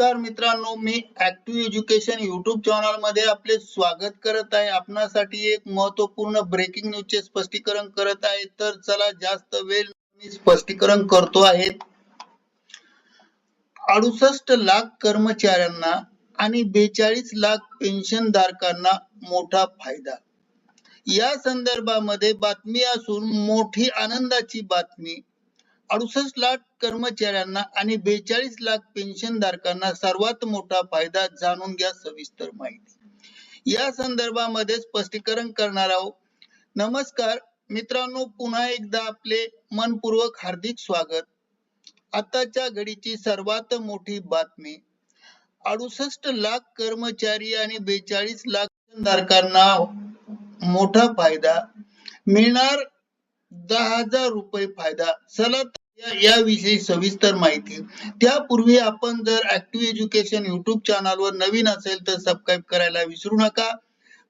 नमस्कार मित्रांनो मी ऍक्टिव्ह एज्युकेशन युट्यूब चॅनलमध्ये आपले स्वागत करत आहे. आपणासाठी एक महत्त्वपूर्ण ब्रेकिंग न्यूजचे स्पष्टीकरण करत आहे. तर चला जास्त वेळ मी स्पष्टीकरण करतो आहे. अडुसष्ट लाख कर्मचाऱ्यांना आणि बेचाळीस लाख पेन्शन धारकांना मोठा फायदा. या संदर्भामध्ये बातमी असून मोठी आनंदाची बातमी अडुसष्ट लाख कर्मचाऱ्यांना आणि बेचाळीस लाख पेन्शन धारकांना सर्वात मोठा फायदा जाणून घ्या सविस्तर माहिती. या संदर्भामध्ये स्पष्टीकरण करणार आहोत. नमस्कार मित्रांनो पुन्हा एकदा आपले मनपूर्वक हार्दिक स्वागत. आताच्या घडीची सर्वात मोठी बातमी. अडुसष्ट लाख कर्मचारी आणि बेचाळीस लाख धारकांना मोठा फायदा. मिळणार दहा हजार रुपये फायदा. चला याविषयी सविस्तर माहिती. त्यापूर्वी आपण जर ऍक्टिव्ह एज्युकेशन युट्यूब चॅनलवर नवीन असेल तर सबस्क्राईब करायला विसरू नका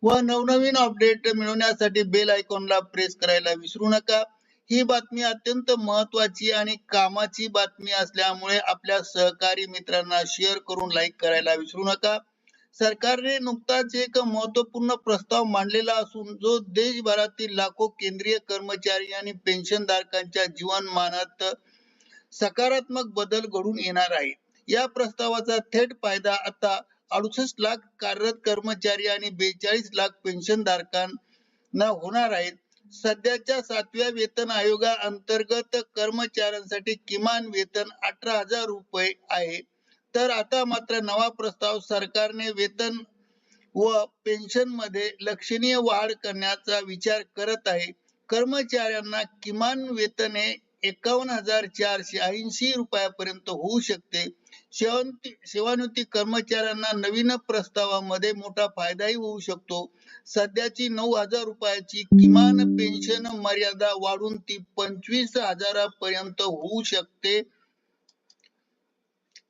व नवनवीन अपडेट मिळवण्यासाठी बेल आयकॉनला प्रेस करायला विसरू नका. ही बातमी अत्यंत महत्वाची आणि कामाची बातमी असल्यामुळे आपल्या सहकारी मित्रांना शेअर करून लाईक करायला विसरू नका. सरकारने नुकताच एक महत्त्वपूर्ण प्रस्ताव मांडलेला असून जो देशभरातील लाखो केंद्रीय कर्मचारी आणि पेन्शन धारकांच्या जीवनमानात सकारात्मक बदल घडून येणार आहे. या प्रस्तावाचा थेट फायदा आता अडुसष्ट लाख कार्यरत कर्मचारी आणि बेचाळीस लाख पेन्शनधारकांना होणार आहेत सध्याच्या सातव्या वेतन आयोगा अंतर्गत कर्मचाऱ्यांसाठी किमान वेतन अठरा हजार रुपये आहे. तर आता मात्र नवा प्रस्ताव सरकारने वेतन व पेन्शनमध्ये लक्षणीय वाढ करण्याचा विचार करत आहे. कर्मचाऱ्यांना किमान वेतन हे एकावन्न हजार चारशे ऐंशी रुपयापर्यंत होऊ शकते. सेवानिवृत्ती कर्मचाऱ्यांना नवीन प्रस्तावामध्ये मोठा फायदाही होऊ शकतो. सध्याची नऊ हजार रुपयाची किमान पेन्शन मर्यादा वाढून ती पंचवीस हजारापर्यंत होऊ शकते.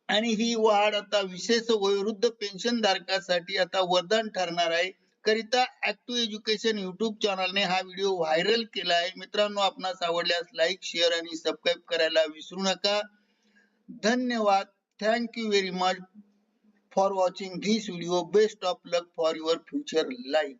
आणि ही वाढ आता विशेष वयोवृद्ध पेन्शन धारकासाठी आता वरदान ठरणार आहे. करिता ऍक्टिव्ह एज्युकेशन युट्यूब चॅनलने हा व्हिडिओ व्हायरल केला आहे. मित्रांनो आपणास आवडल्यास लाईक शेअर आणि सबस्क्राईब करायला विसरू नका. धन्यवाद. Thank you very much for watching this video best of luck for your future life